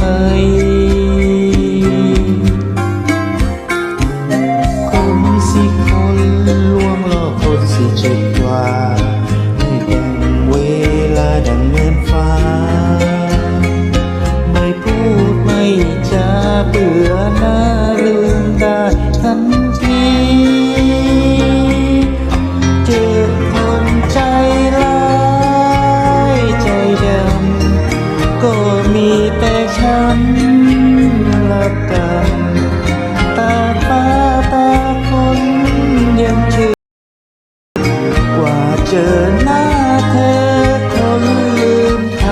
ป คนสิคนลวงลอคสิจุด ละกันตาฟ้าตาคนยังเชื่อกว่าเจอหน้าเธอคนลืมค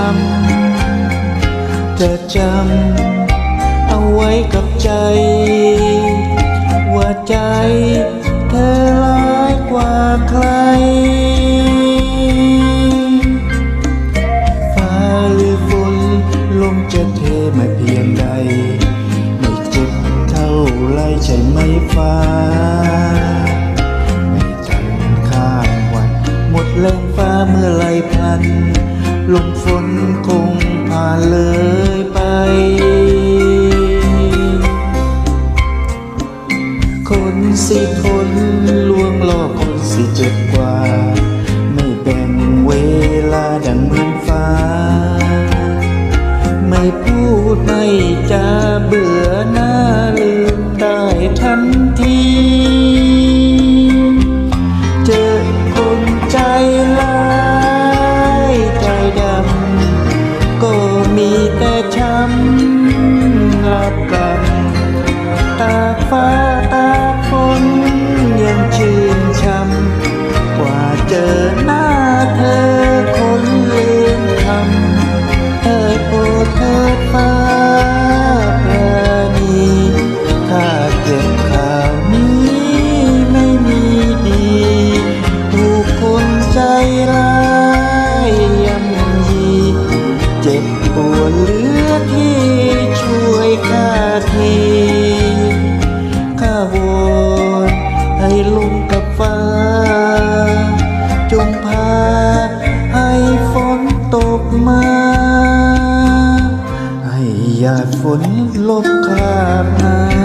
ำจะจำเอาไว้กับใจ ว่าใจเธอร้ายกว่าใครฟ้าหรือฝนลมจะเทมาเพียงใด ใช่ไหมฟ้า ไม่ทันข้ามวัน หมดแรงฟ้าเมื่อไรพลัน ลมฝนคงผ่านเลยไป คนสิคนลวงล่อคนสิเจ็บกว่า ทันที เจอคนใจร้ายใจดำ ก็มีแต่ช้ำรับกันตาฟ้า เจ็บปวดเหลือที่ช่วยข้าทีข้าวอนให้ลงกับฟ้า จงพาให้ฝนตกมา ให้หยาดฝนลบคาบหา